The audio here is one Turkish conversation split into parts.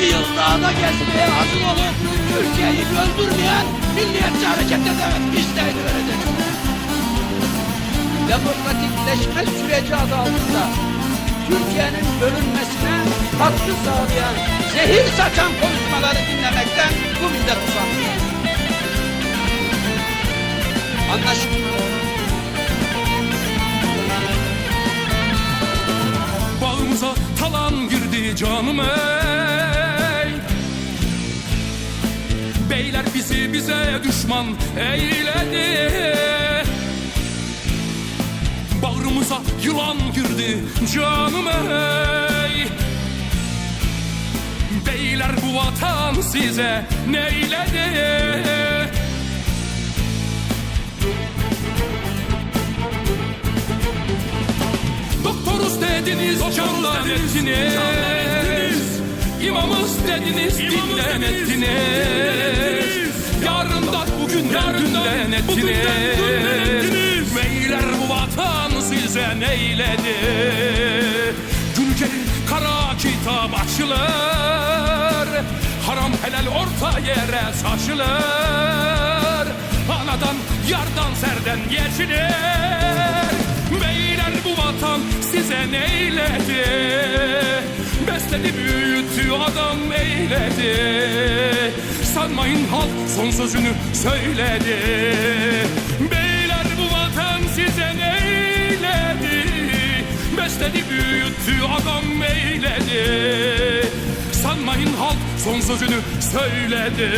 20 yıl dağda gezmeye hazır olup Türkiye'yi öldürmeyen milliyetçi hareketlere isteğini verecek. Demokratikleşme süreci adı altında Türkiye'nin bölünmesine katkı sağlayan, zehir saçan konuşmaları dinlemekten bu millet usanıyor. Anlaşıldı. Bağımıza talan girdi canım ey. Beyler bizi bize düşman eyledi. Bağrımıza yılan girdi canım ey. Beyler bu vatan size neyledi Dediniz, candan ettiniz. İmamız dediniz, dinden ettiniz. Yarından bugünden dünden ettiniz. Beyler bu vatan size neyledi? Gün gelir kara kitap açılır. Haram helal orta yere saçılır. Anadan yardan serden geçilir. Vatan size neyledi? Besledi büyüttü adam eyledi. Sanmayın halk son sözünü söyledi. Beyler bu vatan size neyledi? Besledi büyüttü adam eyledi. Sanmayın halk son sözünü söyledi.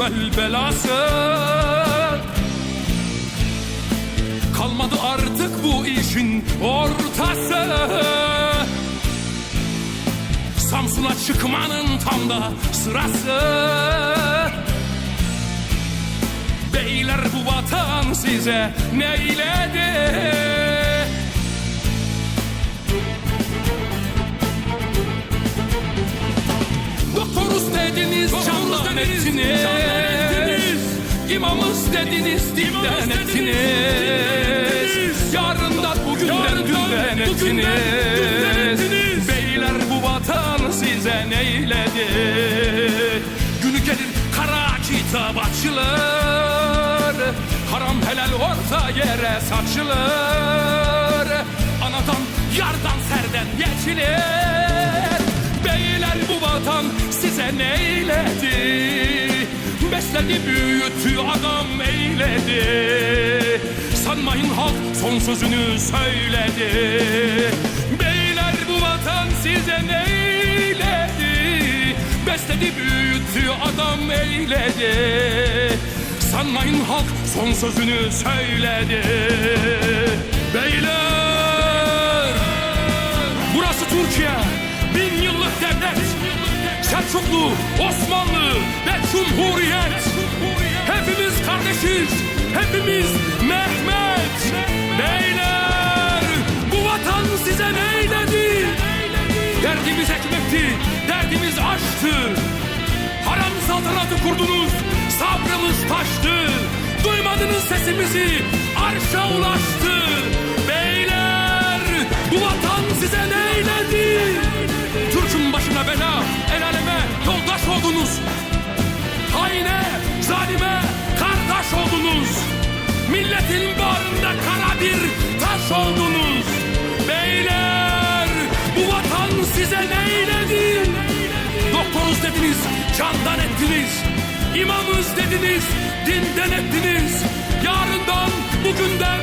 Düvel belası. Kalmadı artık bu işin ortası. Samsun'a çıkmanın tam da sırası. Beyler bu vatan size neyledi? Ettiniz. İmamız dediniz, dilden ettiniz. Yarından bugünden dünden ettiniz. Beyler bu vatan size neyledi? Günü gelir kara kitap açılır. Haram helal orta yere saçılır. Anadan yardan serden geçilir. Beyler bu vatan size neyledi? Besledi büyüttü adam eyledi. Sanmayın halk son sözünü söyledi. Beyler bu vatan size neyledi? Besledi büyüttü adam eyledi. Sanmayın halk son sözünü söyledi. Beyler! Burası Türkiye. Selçuklu, Osmanlı ve Cumhuriyet. Hepimiz kardeşiz. Hepimiz Mehmet. Beyler! Bu vatan size neyledi? Derdimiz ekmekti. Derdimiz aşktı. Haram saltanatı kurdunuz. Sabrımız taştı. Duymadınız sesimizi. Arşa ulaştı. Milletin bağrında kara bir taş oldunuz. Beyler, bu vatan size neyledi? Doktoruz dediniz, candan ettiniz. İmamız dediniz, dinden ettiniz. Yarından, bugünden,